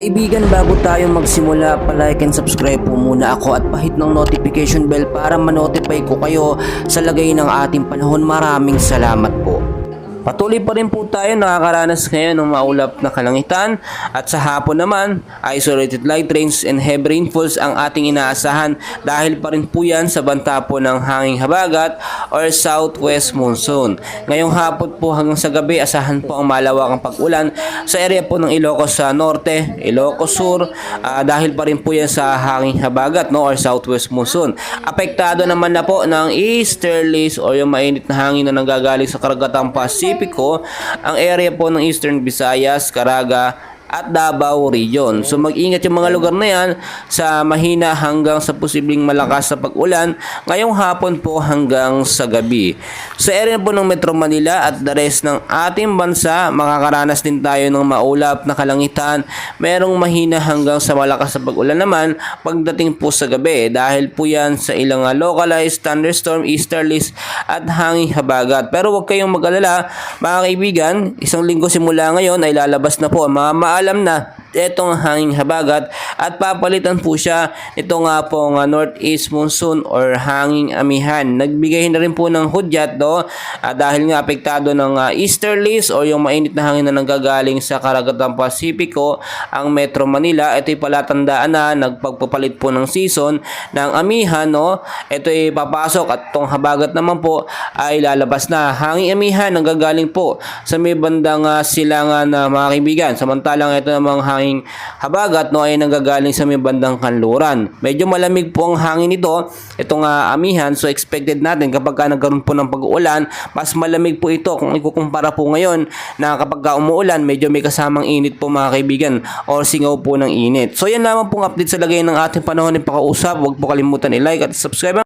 Kaibigan, bago tayo magsimula, palike and subscribe po muna ako at pahit ng notification bell para manotify ko kayo sa lagay ng ating panahon. Maraming salamat. Patuloy pa rin po tayo nakakaranas ngayon ng maulap na kalangitan at sa hapon naman, isolated light rains and heavy rainfalls ang ating inaasahan dahil pa rin po yan sa banta po ng hanging habagat or southwest monsoon. Ngayong hapon po hanggang sa gabi, asahan po ang malawakang pag-ulan sa area po ng Ilocos sa norte, Ilocos Sur, ah, dahil pa rin po yan sa hanging habagat no, or southwest monsoon. Apektado naman na po ng easterlies o yung mainit na hangin na nanggagaling sa karagatang Pasipiko, ang area po ng Eastern Visayas, Caraga, at Davao Region. So mag-ingat yung mga lugar na yan sa mahina hanggang sa posibleng malakas sa pag-ulan ngayong hapon po hanggang sa gabi. Sa area po ng Metro Manila at the rest ng ating bansa, makakaranas din tayo ng maulap na kalangitan. Merong mahina hanggang sa malakas sa pag-ulan naman pagdating po sa gabi dahil po yan sa ilang ah, localized thunderstorm, easterlies at hanging habagat. Pero huwag kayong mag-alala mga kaibigan, isang linggo simula ngayon ay lalabas na po ang mga maalam na itong hanging habagat at papalitan po siya ito nga pong uh, northeast monsoon or hanging amihan. Nagbigay na rin po ng hudyat do ah, dahil nga apektado ng uh, easterlies o yung mainit na hangin na nanggagaling sa karagatang Pasipiko ang Metro Manila. Ito'y palatandaan na nagpagpapalit po ng season ng amihan no. Ito'y papasok at itong habagat naman po ay lalabas na. Hanging amihan nanggagaling po sa may bandang uh, silangan na mga kaibigan. Samantalang ito namang hanging habagat no ay nanggagaling sa may bandang kanluran. Medyo malamig po ang hangin nito, itong uh, amihan. So expected natin kapag ka nagkaroon po ng pag-uulan, mas malamig po ito kung ikukumpara po ngayon na kapag ka umuulan, medyo may kasamang init po mga kaibigan or singaw po ng init. So yan lamang pong update sa lagay ng ating panahon ng pakausap. Huwag po kalimutan i-like at subscribe